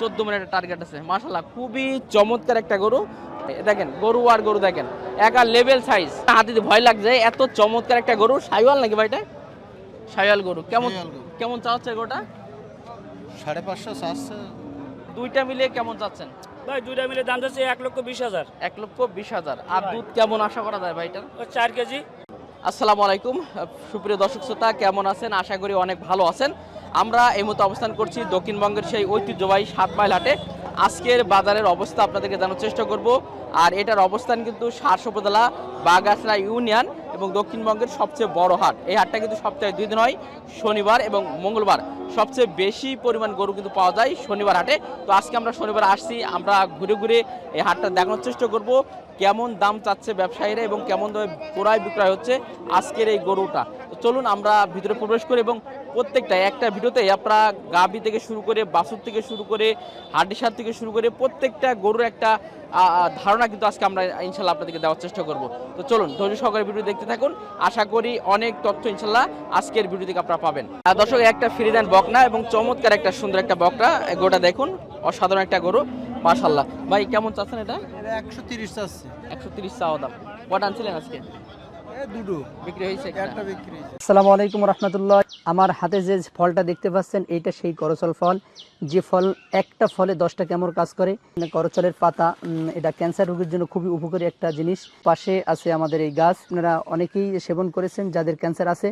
চোদ্দ মিনিটের টার্গেট আছে। মাশাল্লাহ খুবই চমৎকার একটা গরু। দেখেন গরু আর গরু দেখেন একা লেভেল সাইজ হাতিতে ভয় লাগছে এত চমৎকার একটা গরু। সাইওয়াল নাকি ভাইটা সাইওয়াল গরু। কেমন কেমন চাচ্ছে গরুটা? সাড়ে পাঁচশো চারশো দুইটা মিলিয়ে কেমন চাচ্ছেন? ভাই দুইটা মিলে দাম যাচ্ছে এক লক্ষ বিশ হাজার। এক লক্ষ বিশ হাজার। আর দুধ কেমন আশা করা যায় ভাইটার ও চার কেজি। আসসালামু আলাইকুম সুপ্রিয় দর্শক শ্রোতা কেমন আছেন? আশা করি অনেক ভালো আছেন। আমরা এই মুহূর্তে অবস্থান করছি দক্ষিণবঙ্গের সেই ঐতিহ্যবাহী সাত মাইল হাটে। আজকের বাজারের অবস্থা আপনাদেরকে জানার চেষ্টা করব। আর এটার অবস্থান কিন্তু সারস উপজেলা বাগাসরা ইউনিয়ন এবং দক্ষিণবঙ্গের সবচেয়ে বড় হাট। এই হাটটা কিন্তু সপ্তাহে দুই দিন হয়, শনিবার এবং মঙ্গলবার। সবচেয়ে বেশি পরিমাণ গরু কিন্তু পাওয়া যায় শনিবার হাটে। তো আজকে আমরা শনিবার আসছি, আমরা ঘুরে ঘুরে এই হাটটা দেখানোর চেষ্টা করব। কেমন দাম চাচ্ছে ব্যবসায়ীরা এবং কেমন ক্রয় বিক্রয় হচ্ছে আজকের এই গরুটা। চলুন আমরা ভিতরে প্রবেশ করি এবং প্রত্যেকটা একটা ভিডিওতে আপনারা গাবি থেকে শুরু করে বাসুর থেকে শুরু করে হাড্ডিসার থেকে শুরু করে প্রত্যেকটা গরুর একটা ধারণা কিন্তু আজকে আমরা ইনশাল্লাহ আপনাদেরকে দেওয়ার চেষ্টা করব। তো চলুন ধৈর্য সহকারে ভিডিও দেখতে থাকুন। আশা করি অনেক তথ্য ইনশাল্লাহ আজকের ভিডিও থেকে আপনারা পাবেন। দর্শক একটা ফ্রিদান বকনা এবং চমৎকার একটা সুন্দর একটা বকনা। এই গরুটা দেখুন অসাধারণ একটা গরু মাশাল্লাহ ভাই কেমন চাচ্ছেন এটা? এটা একশো তিরিশ চাচ্ছে। একশো তিরিশ চাওয়া দাম। কটা আনছিলেন আজকে? দুটো। বিক্রি হয়েছে একটা বিক্রি আসসালামু আলাইকুম রহমতুল্লাহ। আমার হাতে যে ফলটা দেখতে পাচ্ছেন এইটা সেই করচল ফল। যে ফল একটা ফলে দশটা কেমন কাজ করে। মানে করচলের পাতা এটা ক্যান্সার রোগীর জন্য খুবই উপকারী একটা জিনিস। পাশে আছে আমাদের এই গাছ। আপনারা অনেকেই সেবন করেছেন যাদের ক্যান্সার আছে।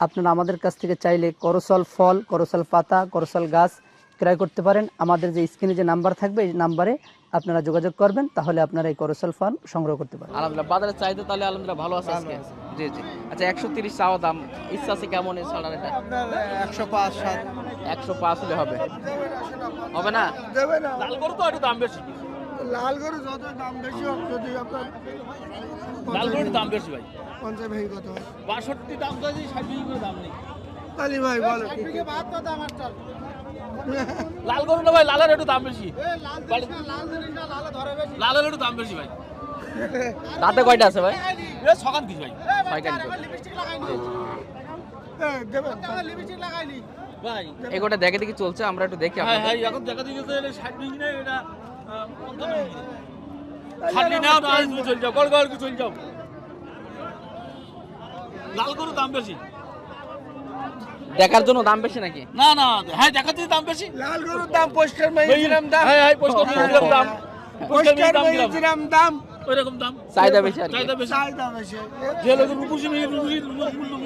আপনারা আমাদের কাছ থেকে চাইলে করচল ফল করচল পাতা করচল গাছ ক্রয় করতে পারেন। আমাদের যে স্ক্রিনে যে নাম্বার থাকবে এই নাম্বারে আপনারা যোগাযোগ করবেন তাহলে আপনারা এই করচল ফল সংগ্রহ করতে পারেন আলহামদুলিল্লাহ। বাজারে চাইতে তাহলে আলহামদুলিল্লাহ ভালো আছে আজকে? জি জি। আচ্ছা একশো তিরিশ চাওয়া দাম। ইচ্ছা আছে কেমন এই ছাড়ার এটা আপনার একশো পাঁচ সাত। একশো পাঁচ হলে হবে। হবে না? দেবে না। লাল গরু তো একটু দাম বেশি। লাল গরু যত দাম বেশি হোক যদি আপনার লাল গরুর দাম বেশি ভাই। পঞ্চাশ ভেঙে কত বাষট্টি দাম চাইছি ষাট করে দাম নেই। তালি ভাই বলো কি কি? লাল গরু না ভাই লালের একটু দাম বেশি। লালের একটু দাম বেশি ভাই। দাঁতে কয়টা আছে ভাই? সকাল কিছু ভাই। ভাই। এগোটা দেখে দেখি চলছে আমরা একটু দেখি হ্যাঁ। হ্যাঁ এখন দেখা দিয়েছে এটা ষাট কেজি না এটা নাও যাও। গড় গড় চলে যাও। লাল গরুর দাম বেশি। দেখার জন্য দাম বেশি নাকি? না না হ্যাঁ দেখা দিয়েছে দাম বেশি। লাল গরুর দাম পরিষ্কার মেয়েছিলাম দাম। হ্যাঁ হ্যাঁ পরিষ্কার মেয়েছিলাম দাম। পরিষ্কার পরিষ্কার দাম। দিলাম দাম। ওইরকম দাম। চাহিদা বেশি আর। চাহিদা বেশি। দাম এসে যে লোক রূপসী মেয়ে রূপসী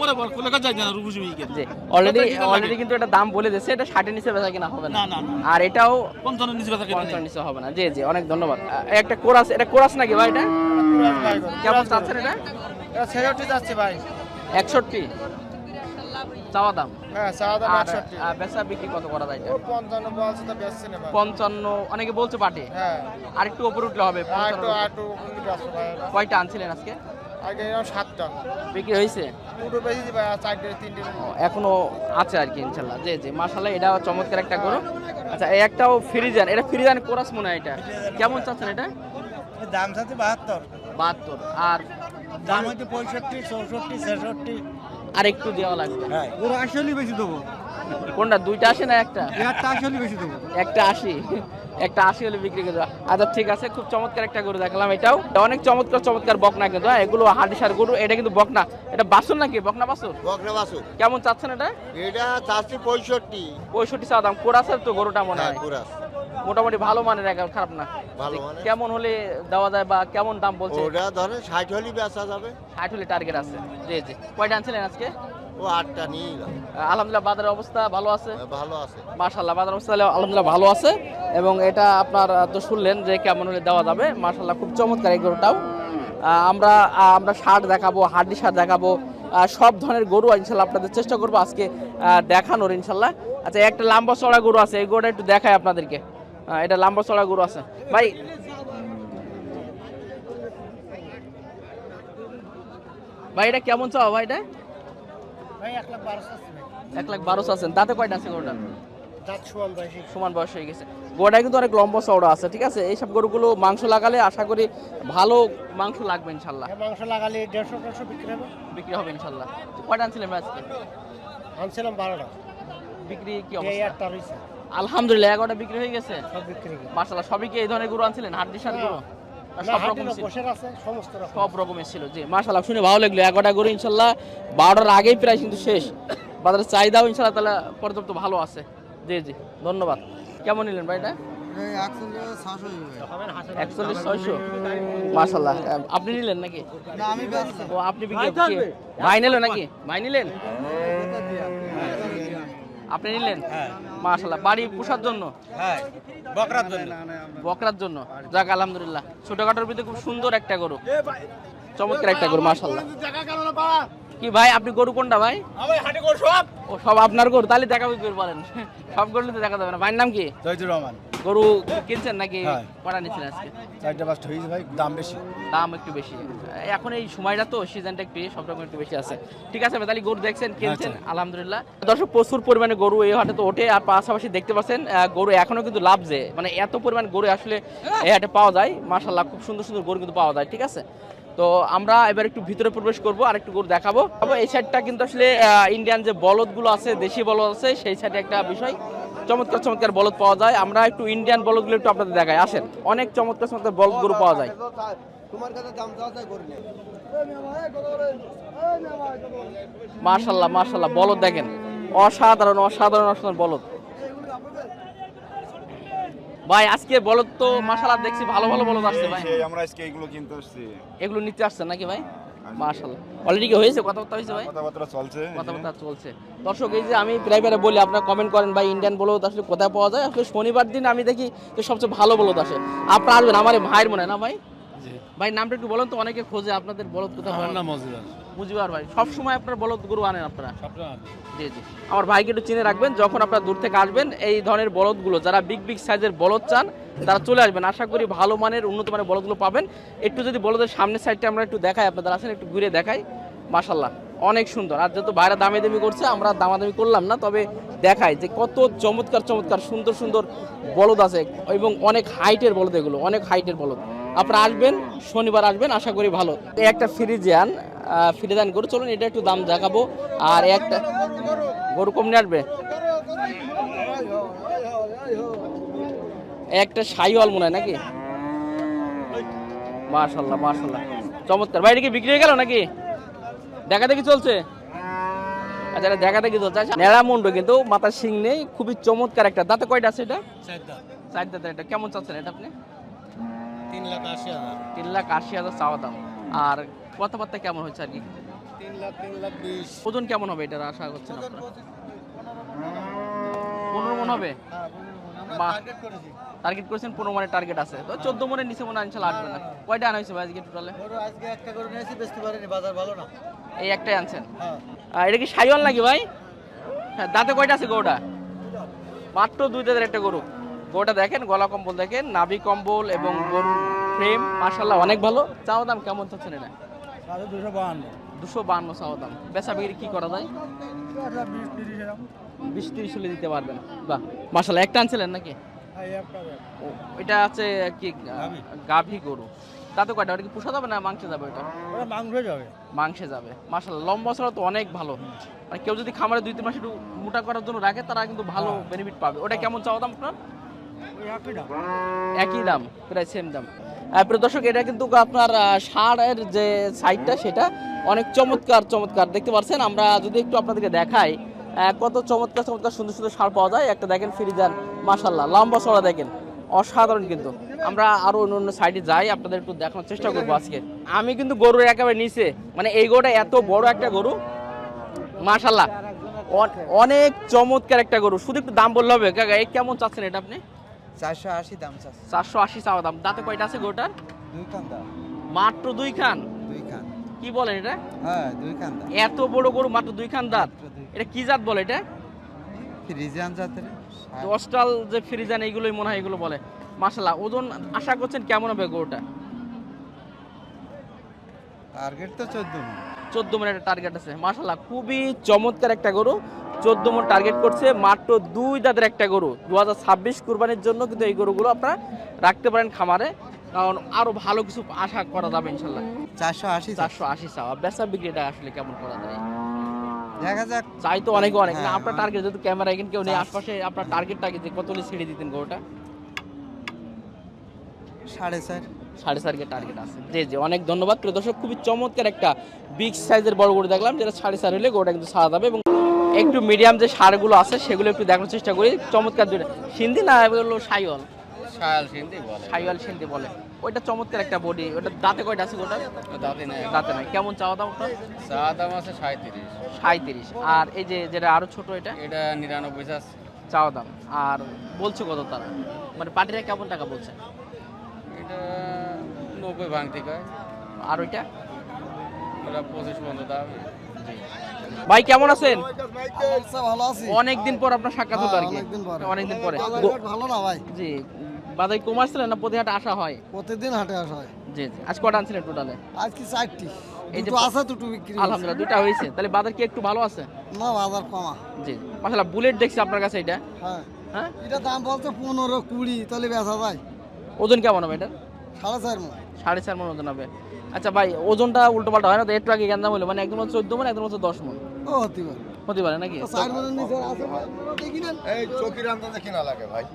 মরে পড় লেখা যায় না রূপসী মেয়েকে। জি অলরেডি অলরেডি কিন্তু এটা দাম বলে দিয়েছে এটা ষাটের নিচে বেচা কিনা হবে না। না না আর এটাও পঞ্চান্ন নিচে কথা কেনা পঞ্চাশ নিচে হবে না। জি জি অনেক ধন্যবাদ। একটা কোরাস এটা কোরাস নাকি ভাই এটা? কেমন চাচ্ছেন এটা? এটা ছেষট্টি যাচ্ছে ভাই। একষট্টি? চাওয়া দাম? হ্যাঁ চাওয়া দাম আর বেচা বিক্রি কত করা যায় এটা? পঞ্চান্ন বলছে তো বেচছে না পঞ্চান্ন অনেকে বলছে পাটে হ্যাঁ। আর একটু উপরে উঠলে হবে আর একটু 55 আর একটু ব্যস্ত কয়টা আনছিলেন আজকে? আগে সাতটা। বিক্রি হয়েছে? এখনও আছে আর কি ইনশাল্লাহ। জি জি এটা চমৎকার একটা গরু। আচ্ছা এই একটাও ফ্রিজান এটা ফ্রিজান কোরাস মনে হয় এটা। কেমন চাচ্ছেন এটা? দাম চাচ্ছে বাহাত্তর। বাহাত্তর আর দাম হচ্ছে পঁয়ষট্টি চৌষট্টি ছেষট্টি। আর একটু দেওয়া লাগবে। হ্যাঁ। গরু আসলে বেশি দেবো। কোনটা দুইটা আসে না একটা? একটা আসলে বেশি দেবো। একটা আশি। একটা আশি হলে বিক্রি করে দেওয়া আচ্ছা ঠিক আছে খুব চমৎকার একটা গরু দেখলাম এটাও। অনেক চমৎকার চমৎকার বকনা কিন্তু হ্যাঁ এগুলো হাডিসার গরু এটা কিন্তু বকনা। এটা বাসুর নাকি? বকনা বাসুর বকরা বাসু কেমন চাচ্ছেন এটা? এটা চাচ্ছি পঁয়ষট্টি। পঁয়ষট্টি চা দাম। কোরাসের তো গরুটা মনে হ্যাঁ হয়। কুরাস। মোটামুটি ভালো মানের একেবারে খারাপ না। ভালো। কেমন হলে দেওয়া যায় বা কেমন দাম বলছে? ওটা ধরে ষাট হলি বেচা যাবে। ষাট হলে টার্গেট আছে। জি জি। কয়টা আনছিলেন আজকে? ও আটটা নিয়ে আলহামদুলিল্লাহ বাজারের অবস্থা ভালো আছে। ভালো আছে। মার্শাল্লাহ বাজার অবস্থা আলহামদুলিল্লাহ ভালো আছে। এবং এটা আপনার তো শুনলেন যে কেমন হলে দেওয়া যাবে। খুব চমৎকার এই গরুটাও। আমরা আমরা শার্ট দেখাবো হাড্ডি শার্ট দেখাবো। সব ধরনের গরু ইনশাল্লাহ আপনাদের চেষ্টা করব আজকে দেখানোর ইনশাল্লাহ আচ্ছা একটা লম্বা চড়া গরু আছে এই গরুটা একটু দেখায় আপনাদেরকে। এটা লম্বা চড়া গরু আছে। ভাই। ভাই এটা কেমন চাও ভাই এটা? এক লাখ বারোশো আছেন তাতে কয়টা আছে গরুটা সমান বয়স হয়ে গেছে। গোড়ায় কিন্তু অনেক লম্বা চওড়া আছে ঠিক আছে? এইসব গরুগুলো মাংস লাগালে আশা করি ভালো মাংস লাগবে ইনশাল্লাহ। মাংস লাগালে দেড়শো দেড়শো বিক্রি হবে। বিক্রি হবে ইনশাল্লাহ। কয়টা আনছিলেন আজকে? আনছিলাম বারোটা। বিক্রি কি অবস্থা? আলহামদুলিল্লাহ এগারোটা বিক্রি হয়ে গেছে? সব বিক্রি করে মাসাল্লাহ সবই কি এই ধরনের গরু আনছিলেন? হাড্ডি সার গরু? সব রকমের ছিল? জি মাসাল্লাহ শুনে ভালো লাগল এগারোটা গরু ইনশাল্লাহ বারোটার আগেই প্রায় কিন্তু শেষ। বাজারের চাহিদাও ইনশাল্লাহ তাহলে পর্যাপ্ত ভালো আছে। জি জি ধন্যবাদ। কেমন নিলেন ভাইটা? একচল্লিশ ছয়শো। মাসাল্লাহ আপনি নিলেন নাকি? ও আপনি বিক্রি ভাই নিলেন নাকি? ভাই নিলেন? আপনি নিলেন? মাশাল্লাহ বাড়ি পোষার জন্য? হ্যাঁ বকরার জন্য। বকরার জন্য। যাক আলহামদুলিল্লাহ। ছোটখাটোর ভিতরে খুব সুন্দর একটা গরু। চমৎকার একটা গরু মাশাল্লাহ কি ভাই আপনি গরু কোনটা ভাই? ও সব আপনার গরু তাহলে দেখা বলেন? সব গরু তো দেখা যাবে না। ভাইয়ের নাম কি? জয়জুর রহমান। গরু কিনছেন নাকি হ্যাঁ। কটা নিচ্ছেন আজকে? চারটা পাঁচটা হয়েছে ভাই দাম বেশি। দাম একটু বেশি। এখন এই সময়টা তো সিজনটা একটু সব রকম একটু বেশি আছে। ঠিক আছে তাহলে গরু দেখছেন কিনছেন? আলহামদুলিল্লাহ। দর্শক প্রচুর পরিমাণে গরু এই হাটে তো ওঠে আর পাশাপাশি দেখতে পাচ্ছেন গরু এখনও কিন্তু লাভছে মানে এত পরিমাণ গরু আসলে এই হাটে পাওয়া যায় মাশাল্লাহ খুব সুন্দর সুন্দর গরু কিন্তু পাওয়া যায় ঠিক আছে? তো আমরা এবার একটু ভিতরে প্রবেশ করব আর একটু গরু দেখাবো। এই সাইডটা কিন্তু আসলে ইন্ডিয়ান যে বলদগুলো আছে দেশি বলদ আছে সেই সাইডে একটা বিষয়। চমৎকার চমৎকার বলদ পাওয়া যায়। আমরা একটু ইন্ডিয়ান বলদগুলো একটু আপনাদের দেখাই। আসেন অনেক চমৎকার চমৎকার বলদ গরু পাওয়া যায়। মাশাল্লাহ মাশাল্লাহ বলদ দেখেন। অসাধারণ অসাধারণ অসাধারণ বলদ। ভাই আজকে বলদ তো মাশাল্লাহ দেখছি ভালো ভালো বলদ আসছে ভাই। আমরা আজকে এগুলো কিনতে আসছি। এগুলো নিতে আসছেন নাকি ভাই? মাশাল্লাহ অলরেডি কি হয়েছে? কথাবার্তা হয়েছে ভাই? কথাবার্তা চলছে কথাবার্তা চলছে। দর্শক এই যে আমি প্রাইভেটে বলি আপনারা কমেন্ট করেন ভাই ইন্ডিয়ান বলদ আসলে কোথায় পাওয়া যায়? আসলে শনিবার দিন আমি দেখি যে সবচেয়ে ভালো বলদ আসে। আপনারা আসবেন আমার ভাইয়ের মনে না ভাই? ভাই নামটা একটু বলেন তো অনেকে খোঁজে আপনাদের বলদ কোথায় পাওয়া যায়? মজুদার মুজিবার ভাই সব সময় আপনার বলদ গরু আনেন আপনারা? জি জি। আমার ভাইকে একটু চিনে রাখবেন যখন আপনারা দূর থেকে আসবেন এই ধরনের বলদগুলো যারা বিগ বিগ সাইজের বলদ চান তারা চলে আসবেন। আশা করি ভালো মানের, উন্নত মানের বলদগুলো পাবেন। একটু যদি বলদের সামনের সাইডটা আমরা একটু দেখাই, আপনাদের আসেন, একটু ঘুরে দেখাই। মাশাল্লাহ অনেক সুন্দর। আর যেহেতু বাইরে দামি দামি করছে, আমরা দামাদামি করলাম না, তবে দেখাই যে কত চমৎকার চমৎকার, সুন্দর সুন্দর বলদ আছে এবং অনেক হাইটের বলদ এগুলো, অনেক হাইটের বলদ। আপনারা আসবেন, শনিবার আসবেন, আশা করি ভালো। একটা ফ্রিজিয়ান ফ্রিজিয়ান গরু, চলুন এটা একটু দাম দেখাবো। আর একটা গরু কম নিয়ে আসবে? একটা সাইওয়াল মনে হয় নাকি? মাশাল্লাহ মাশাল্লাহ চমৎকার। বাইরে কি বিক্রি হয়ে গেল নাকি? দেখা দেখি চলছে? আচ্ছা এটা দেখা দেখি চলছে। আচ্ছা নেড়া মুন্ড কিন্তু মাথার শিং নেই খুবই চমৎকার একটা। দাঁতে কয়টা আছে এটা? চার দাঁতের এটা কেমন চাচ্ছেন এটা আপনি? তিন লাখ আশি হাজার। তিন লাখ আশি হাজার চাওয়া দাম। আর কথাবার্তা কেমন হচ্ছে আর কি? তিন লাখ তিন লাখ বিশ। ওজন কেমন হবে এটার? আশা করছেন আপনারা। পনেরো মন হবে? বাহ। টার্গেট করেছেন পনেরো মনের টার্গেট আছে। তো চোদ্দ মনের নিচে মনে হয় ইনশাল্লাহ আসবে না। কয়টা আনা হয়েছে ভাই আজকে টোটালে আজকে একটা গরু নিয়েছি বেচতে পারিনি বাজার ভালো না। এই একটাই আনছেন? হ্যাঁ। এটা কি সাইওয়াল নাকি ভাই? হ্যাঁ দাঁতে কয়টা আছে গরুটা? মাত্র দুই দাঁতের একটা গরু। গরুটা দেখেন গলা কম্বল দেখেন নাভি কম্বল এবং গরু ফ্রেম মাশাল্লাহ অনেক ভালো। চাওয়া দাম কেমন চাচ্ছেন এটা? দুশো বাহান্ন। দুশো বান্ন চাওয়া দাম। বেচা বিক্রি কি করা যায়? বিশ তিরিশ হলে দিতে পারবেন। বাহ একটা আনছিলেন নাকি। ও, এটা আছে কি গাভী। গরু। তাতে কয়টা ওটা কি পোষা যাবে না মাংসে যাবে ওটা মাংস যাবে। মাংসে যাবে। মাশাল্লাহ লম্বা ছাড়া তো অনেক ভালো। মানে কেউ যদি খামারে দুই তিন মাস একটু মোটা করার জন্য রাখে তারা কিন্তু ভালো বেনিফিট পাবে। ওটা কেমন চাওয়া দাম আপনার? একই দাম। প্রায় সেম দাম। প্রিয় দর্শক এটা কিন্তু আপনার ষাঁড়ের যে সাইডটা সেটা অনেক চমৎকার চমৎকার। দেখতে পাচ্ছেন আমরা যদি একটু আপনাদেরকে দেখাই কত চমৎকার চমৎকার সুন্দর সুন্দর সার পাওয়া যায়। একটা দেখেন ফিরিজান মাশাল্লাহ লম্বা চড়া দেখেন। অসাধারণ কিন্তু। আমরা আরও অন্য অন্য সাইডে যাই আপনাদের একটু দেখানোর চেষ্টা করব আজকে। আমি কিন্তু গরুর একেবারে নিচে মানে এই গরুটা এত বড় একটা গরু মাশাল্লাহ অনেক চমৎকার একটা গরু। শুধু একটু দাম বললে হবে। কাকা এই কেমন চাচ্ছেন এটা আপনি? চারশো আশি দাম চারশো আশি চাওয়া দাম। দাঁতে কয়টা আছে গরুটার? দুই খান দাম। মাত্র দুই খান? দুই খান। কি বলেন এটা? হ্যাঁ দুই খান এত বড় গরু মাত্র দুই খান দাঁত। এটা কি জাত বলে এটা? ফ্রিজিয়ান জাতের। দশটাল যে ফ্রিজান এইগুলোই মনে হয় এগুলো বলে। মাসাল্লাহ ওজন আশা করছেন কেমন হবে গরুটা? টার্গেট তো চোদ্দ চোদ্দ একটা টার্গেট আছে। খুবই চমৎকার একটা গরু। চোদ্দ মন টার্গেট করছে মাত্র দুই দাঁতের একটা গরু। দু হাজার ছাব্বিশ কুরবানির জন্য কিন্তু এই গরুগুলো আপনারা রাখতে পারেন খামারে। কারণ আরও ভালো কিছু আশা করা যাবে ইনশাল্লাহ চারশো আশি চারশো আশি চাওয়া। বেচা বিক্রিটা আসলে কেমন করা যায়? দেখা যাক। চাই তো অনেক অনেক। না হ্যাঁ, আপনার। টার্গেট যেহেতু ক্যামেরা এখানে কেউ নেই আশপাশে আপনার টার্গেটটা কি যে কত ছেড়ে দিতেন গরুটা? সাড়ে চার। সাড়ে চারকে টার্গেট আছে। জি জি অনেক ধন্যবাদ। প্রিয় দর্শক খুবই চমৎকার একটা বিগ সাইজের বড় গরু দেখলাম যেটা সাড়ে চার হলে গরুটা কিন্তু সারা যাবে এবং একটু মিডিয়াম যে সারগুলো আছে সেগুলো একটু দেখানোর চেষ্টা করি। চমৎকার দুটো সিন্ধি না এগুলো সাইওয়াল? শায়াল সিন্ধি বলে। সাইওয়াল সিন্ধি বলে। ওইটা চমৎকার একটা বডি ওটা দাঁতে কয়টা আছে গোটা? দাঁতে নেই। দাঁতে নাই। কেমন চাওয়া দাম ওটা চা দাম আছে সাঁত্রিশ সাঁত্রিশ আর এই যে যেটা আরও ছোট এটা? এটা নিরানব্বই আছে। চাওয়া দাম। আর বলছে কত তারা? মানে পার্টিরা কেমন টাকা বলছে? এটা নব্বই ভাঙতি কয়। আর ওইটা? ওটা পঁচিশ পর্যন্ত দাম। ভাই কেমন আছেন? ভালো আছি। অনেকদিন পর আপনার সাক্ষাৎ হলো আর কি। অনেকদিন পরে। অনেকদিন পরে। ভালো না ভাই? জি। বাজারে কম আসছিলেন না প্রতি হাটে আসা হয়? প্রতিদিন হাটে আসা হয়। জি জি। আজ কটা আনছিলেন টোটালে আজকে চারটি। এই যে দুটো আছে দুটো বিক্রি। আলহামদুলিল্লাহ দুটা হয়েছে। তাহলে বাজার কি একটু ভালো আছে? না বাজার কমা। জি। মাসাল্লাহ বুলেট দেখছি আপনার কাছে এটা। হ্যাঁ। হ্যাঁ? এটা দাম বলছে পনেরো কুড়ি তাহলে বেচা যায়। ওজন কেমন হবে এটা সাড়ে চার মন। সাড়ে চার মন ওজন হবে। আচ্ছা ভাই ওজনটা উল্টো পাল্টা হয় না? তো একটু আগে কেন হলো? মানে একদম চোদ্দ মন একদম হচ্ছে দশ মন। ও হতে পারে হতে পারে নাকি?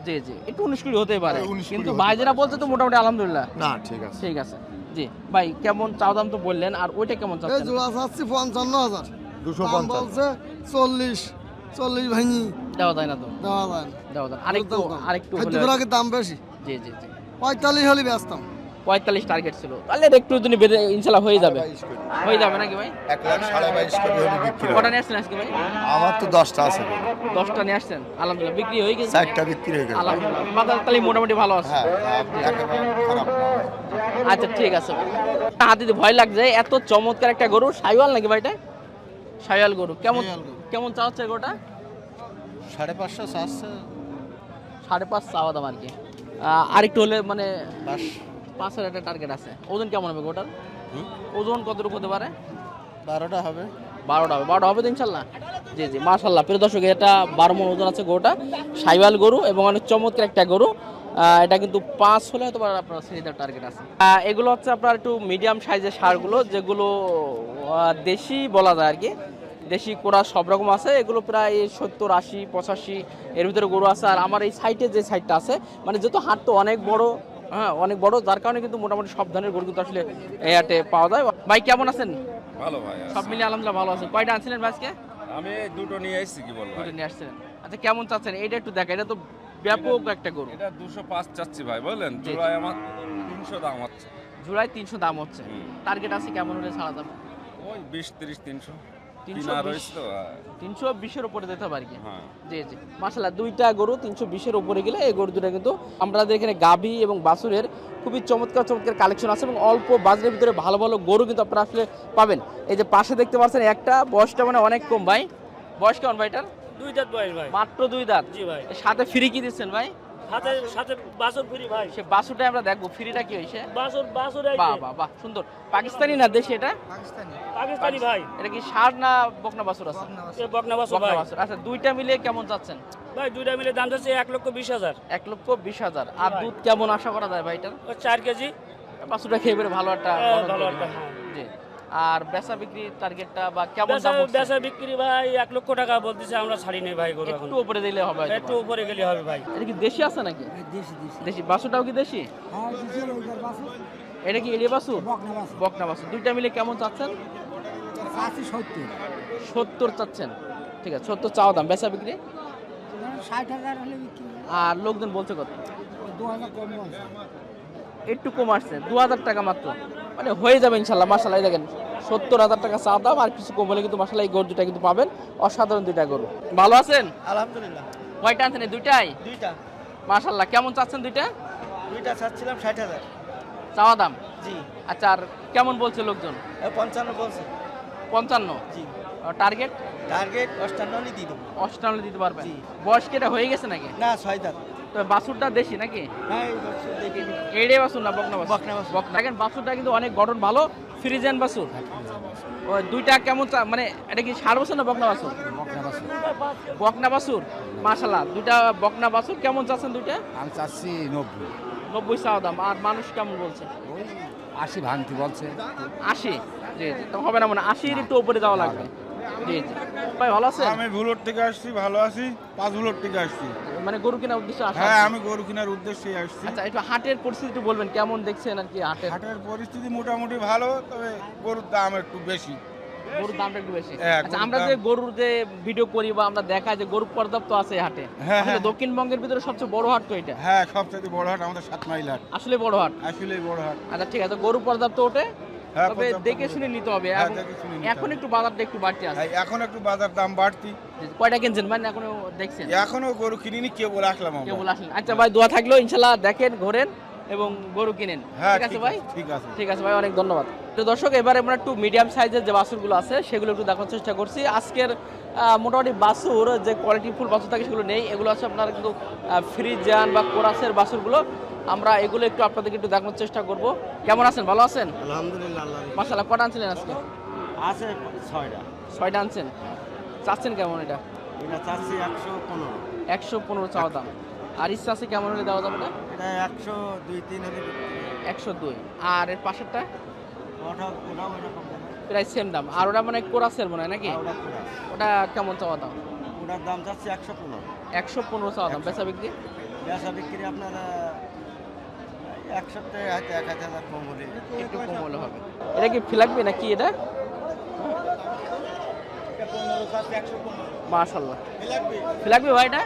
জি জি। একটু উনিশ কুড়ি হতে পারে। 19 কুড়ি কিন্তু যেটা বলছে তো মোটামুটি আলহামদুলিল্লাহ। না ঠিক আছে। ঠিক আছে। জি ভাই কেমন চাও দাম তো বললেন আর ওইটা কেমন এই চাচ্ছেন? জোড়া চাচ্ছি পঞ্চান্ন হাজার। দুশো বলছে চল্লিশ চল্লিশ ভাঙি। দেওয়া যায় না তো? দেওয়া যায় না। দেওয়া যায় আরেকটু আরেকটু দাম বেশি। জি জি জি। পঁয়তাল্লিশ হলে ব্যস্তাম পঁয়তাল্লিশ টার্গেট ছিল। তাহলে একটু যদি বেঁধে ইনশাল্লাহ হয়ে যাবে। হয়ে যাবে নাকি ভাই? এক লাখ সাড়ে বাইশ কোটি হলে বিক্রি। কটা নিয়ে আসছেন আজকে ভাই? আমার তো দশটা আছে। দশটা নিয়ে আসছেন? আলহামদুলিল্লাহ বিক্রি হয়ে গেছে। চারটা বিক্রি হয়ে গেছে। আলহামদুলিল্লাহ। বাজার তাহলে মোটামুটি ভালো আছে। হ্যাঁ খারাপ আচ্ছা ঠিক আছে হাতিতে ভয় লাগছে। এত চমৎকার একটা গরু। সাইওয়াল নাকি ভাইটা সাইওয়াল গরু। কেমন কেমন চাচ্ছে গরুটা? সাড়ে পাঁচশো চারশো সাড়ে পাঁচ চাওয়া দাম আর কি। আহ, আরেকটু হলে মানে পাঁচ হাজার একটা টার্গেট আছে। ওজন কেমন হবে গোটার ওজন কতটুকু হতে পারে? বারোটা হবে। বারোটা হবে। বারোটা হবে তো ইনশাল্লাহ? জি জি মার্শাল্লাহ প্রিয় দর্শক এটা বারো মন ওজন আছে গরুটা সাইওয়াল গরু এবং অনেক চমৎকার একটা গরু। এটা কিন্তু পাঁচ হলে হয়তো আপনার সিরিজের টার্গেট আছে। এগুলো হচ্ছে আপনার একটু মিডিয়াম সাইজের সারগুলো যেগুলো দেশি বলা যায় আর কি। দেশি কোড়া সব রকম আছে। এগুলো প্রায় সত্তর আশি পঁচাশি এর ভিতরে গরু আছে। আর আমার এই সাইডে যে সাইডটা আছে মানে যেহেতু হাট তো অনেক বড় হ্যাঁ অনেক বড় যার কারণে কিন্তু মোটামুটি সব ধরনের গরু কিন্তু আসলে এই হাটে পাওয়া যায়। ভাই কেমন আছেন? ভালো ভাই সব মিলিয়ে আলহামদুলিল্লাহ ভালো আছেন কয়টা আনছিলেন ভাই আজকে? আমি দুটো নিয়ে এসেছি কি বলব দুটো নিয়ে আসছিলেন। আচ্ছা কেমন চাচ্ছেন? এটা একটু দেখা এটা তো ব্যাপক একটা গরু। এটা দুশো পাঁচ চাচ্ছি ভাই বললেন জি। জোড়ায় আমার তিনশো দাম হচ্ছে। জুলাই তিনশো দাম হচ্ছে। টার্গেট আছে কেমন হলে ছাড়া যাবে? ওই বিশ তিরিশ তিনশো। তিনশো হ্যাঁ। তিনশো বিশের উপরে দিতে হবে আর কি। হ্যাঁ। জি জি। মাসাল্লাহ দুইটা গরু তিনশো বিশের উপরে গেলে এই গরু দুটো কিন্তু আমাদের এখানে গাভী এবং বাছুরের খুবই চমৎকার চমৎকার কালেকশন আছে এবং অল্প বাজারের ভিতরে ভালো ভালো গরু কিন্তু আপনারা আসলে পাবেন। এই যে পাশে দেখতে পাচ্ছেন একটা বয়সটা মানে অনেক কম ভাই। বয়স কেমন ভাইটার দুই দাঁত বয়স ভাই। মাত্র দুই দাঁত। জি ভাই। সাথে ফ্রি কি দিচ্ছেন ভাই? হাতে সাথে বাসর ফ্রি ভাই। সে আমরা দেখব। ফ্রিটা কি হয়েছে? বাসর বাসর বাহ বাহ বাহ সুন্দর। পাকিস্তানি না দেশি এটা? পাকিস্তানি। ভাই। এটা কি ষাট না বকনা বাছুর আছে? বকনা বাসর ভাই। আচ্ছা দুইটা মিলে কেমন চাচ্ছেন? ভাই দুইটা মিলে দাম যাচ্ছে এক লক্ষ বিশ হাজার। এক লক্ষ বিশ হাজার। আর দুধ কেমন আশা করা যায় ভাইটার ও চার কেজি। বাছুরটা খেয়ে বেরো ভালো একটা হ্যাঁ, ভালো একটা, হ্যাঁ। জি। আর বেচা বিক্রি টার্গেটটা বা কেমন বেচা দাম? বেচা বিক্রি ভাই এক লক্ষ টাকা বলতেছে আমরা ছাড়ি নেই ভাই গরু একটু উপরে দিলে হবে একটু উপরে গেলে হবে ভাই। এটা কি দেশি আছে নাকি? দেশি বাসুটাও কি দেশি? এটা কি এলিয়া বাছুর? বকনা বাসু দুইটা মিলে কেমন চাচ্ছেন? সত্তর। চাচ্ছেন। ঠিক আছে সত্তর চাওয়া দাম বেচা বিক্রি? ষাট হাজার হলে বিক্রি আর লোকজন বলছে কত? দু হাজার কম বলছে। একটু কম আসছে দু হাজার টাকা মাত্র। মানে হয়ে যাবে ইনশাল্লাহ মাসালাই দেখেন সত্তর হাজার টাকা চা দাম আর কিছু কম হলে কিন্তু মাসালাই গরু দুটা কিন্তু পাবেন। অসাধারণ দুইটা গরু। ভালো আছেন? আলহামদুলিল্লাহ। কয়টা আনছেন দুইটাই? দুইটা। মাশাল্লাহ কেমন চাচ্ছেন দুইটা? দুইটা ছাড়ছিলাম ষাট হাজার। চাওয়া দাম? জি। আচ্ছা আর কেমন বলছে লোকজন? পঞ্চান্ন বলছে। পঞ্চান্ন? জি। টার্গেট? টার্গেট অষ্টান্ন দিয়ে দেবো। অষ্টান্ন দিতে পারবেন। জি। বয়স কি এটা হয়ে গেছে নাকি? না ছয় দাঁত তো বাছুরটা দেশি নাকি? হ্যাঁ এড়ে বাছুর না বকনা বাছুর বকনা দেখেন বাছুরটা কিন্তু অনেক গঠন ভালো ফ্রিজেন বাছুর ওই দুইটা কেমন চা- মানে এটা কি সার বাছুর না বকনা বাছুর বকনা বাছুর মাশাল্লাহ দুইটা বকনা বাছুর কেমন চাচ্ছেন দুইটা? আমি চাচ্ছি নব্বই। নব্বই চাওয়া দাম। আর মানুষ কেমন বলছে? আশি ভাঙতি বলছে। আশি? জি জি। তো হবে না মানে আশির একটু উপরে যাওয়া লাগবে। জি জি। ভাই ভালো আছে আমি ভুলোর থেকে আসছি ভালো আছি পাঁচ ভুলোর থেকে আসছি। মানে গরু কেনার উদ্দেশ্যে আসা হ্যাঁ আমি গরু কেনার উদ্দেশ্যে আসছি। আচ্ছা একটু হাটের পরিস্থিতি বলবেন কেমন দেখছেন আর কি হাটের? হাটের পরিস্থিতি মোটামুটি ভালো তবে গরুর দাম একটু বেশি। গরুর দামটা একটু বেশি। হ্যাঁ, আচ্ছা আমরা যে গরুর যে ভিডিও করি বা আমরা দেখাই যে গরু পর্যাপ্ত আছে হাটে হ্যাঁ, আসলে হ্যাঁ। দক্ষিণবঙ্গের ভিতরে সবচেয়ে বড় হাট তো এটা হ্যাঁ সবচেয়ে বড় হাট আমাদের সাত মাইল হাট। আসলে বড় হাট। আসলেই বড় হাট। আচ্ছা ঠিক আছে গরু পর্যাপ্ত ওঠে। তবে দেখে শুনে নিতে হবে। হ্যাঁ, দেখে শুনে নিতে এখন হবে। একটু বাজারটা একটু বাড়তি আছে। হ্যাঁ, এখন একটু বাজার দাম বাড়তি। কয়টা কিনছেন মানে এখনও দেখছেন? এখনও গরু কিনিনি আসলাম আসলেন। আচ্ছা ভাই দোয়া থাকল ইনশাল্লাহ দেখেন ঘোরেন এবং গরু কিনেন। হ্যাঁ ঠিক আছে ভাই? ঠিক আছে। ঠিক আছে ভাই অনেক ধন্যবাদ। তো দর্শক এবারে আমরা একটু মিডিয়াম সাইজের যে বাছুরগুলো আছে সেগুলো একটু দেখার চেষ্টা করছি। আজকের মোটামুটি বাছুর যে কোয়ালিটি ফুল বাছুর থাকে সেগুলো নেই। এগুলো আছে আপনার কিন্তু ফ্রিজান বা কোরাসের বাছুরগুলো আমরা এগুলো একটু আপনাদেরকে একটু দেখানোর চেষ্টা করব। কেমন আছেন? ভালো আছেন? আলহামদুলিল্লাহ মাসাল্লাহ কটা আনছিলেন আজকে? আছে ছয়টা। ছয়টা আনছেন? চাচ্ছেন কেমন এটা? এটা চাচ্ছি একশো পনেরো। একশো পনেরো চাওয়া দাম। আর ইচ্ছা আছে কেমন হলে দেওয়া যাবে না এটা একশো দুই তিন একশো দুই। আর এর পাশেরটা? প্রায় সেম দাম। আর ওটা মানে কোরা কোরাসের মনে হয় নাকি? ওটা কেমন চাওয়া দাম? ওটার দাম চাচ্ছি একশো পনেরো। একশো পনেরো চাওয়া দাম। বেচা বিক্রি? বেচা বিক্রি আপনার এক সপ্তাহে হয়তো এক হাজার কম হলে একটু কম হলে হবে। এটা কি ফিলাকবি নাকি এটা? মাশাল্লাহ ফিলাকবি ভাই এটা?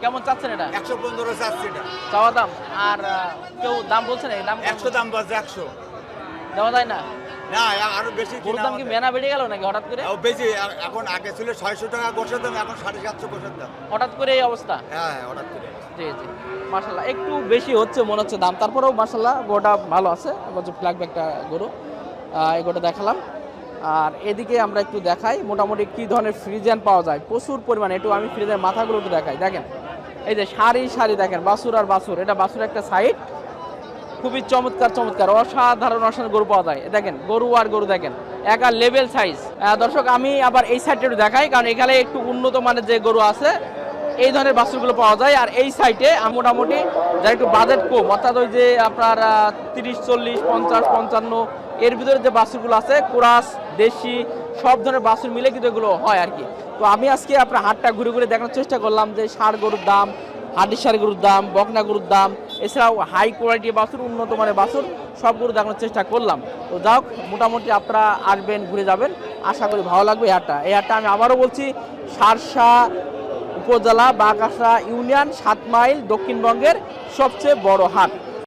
কেমন চাচ্ছেন এটা? একশো পনেরো চাচ্ছি এটা। চাওয়া দাম? আর কেউ দাম বলছে না দাম একশো দাম বলছে একশো। দেওয়া যায় না? না আরও বেশি গরুর দাম কি মেনা বেড়ে গেল নাকি হঠাৎ করে? বেশি এখন আগে ছিল ছয়শো টাকা গোসের দাম এখন সাড়ে সাতশো গোসের দাম। হঠাৎ করে এই অবস্থা? হ্যাঁ হ্যাঁ হঠাৎ করে। জি জি। একটু বেশি হচ্ছে মনে হচ্ছে দাম। তারপরেও মাশাল্লাহ গরুটা ভালো আছে। বলছে ফ্ল্যাগ একটা গরু গরুটা দেখালাম। আর এদিকে আমরা একটু দেখাই মোটামুটি কি ধরনের ফ্রিজেন পাওয়া যায়। প্রচুর পরিমাণে একটু আমি ফ্রিজের মাথাগুলো একটু দেখাই। দেখেন এই যে সারি সারি দেখেন বাসুর আর বাসুর। এটা বাসুর একটা সাইড খুবই চমৎকার চমৎকার। অসাধারণ অসাধারণ গরু পাওয়া যায়। দেখেন, গরু আর গরু দেখেন। এক লেভেল সাইজ দর্শক, আমি আবার এই সাইডটা একটু দেখাই, কারণ এখানে একটু উন্নত মানের যে গরু আছে, এই ধরনের বাছুরগুলো পাওয়া যায়। আর এই সাইটে মোটামুটি যারা একটু বাজেট কম, অর্থাৎ ওই যে আপনার তিরিশ, চল্লিশ, পঞ্চাশ, পঞ্চান্ন, এর ভিতরে যে বাছুরগুলো আছে, কোরাস, দেশি, সব ধরনের বাছুর মিলে কিন্তু এগুলো হয় আর কি। তো আমি আজকে আপনার হাটটা ঘুরে ঘুরে দেখানোর চেষ্টা করলাম যে ষাড় গরুর দাম হাডির সার গরুর দাম, বকনা গরুর দাম, এছাড়াও হাই কোয়ালিটি বাছুর, উন্নত মানের বাছুর, সব দেখানোর চেষ্টা করলাম। তো যাই হোক, মোটামুটি আপনারা আসবেন, ঘুরে যাবেন। আশা করি ভালো লাগবে এই এই হাটটা আমি আবারও বলছি, সারসা উপজেলা বাগাসা ইউনিয়ন, সাত মাইল দক্ষিণবঙ্গের সবচেয়ে বড় হাট।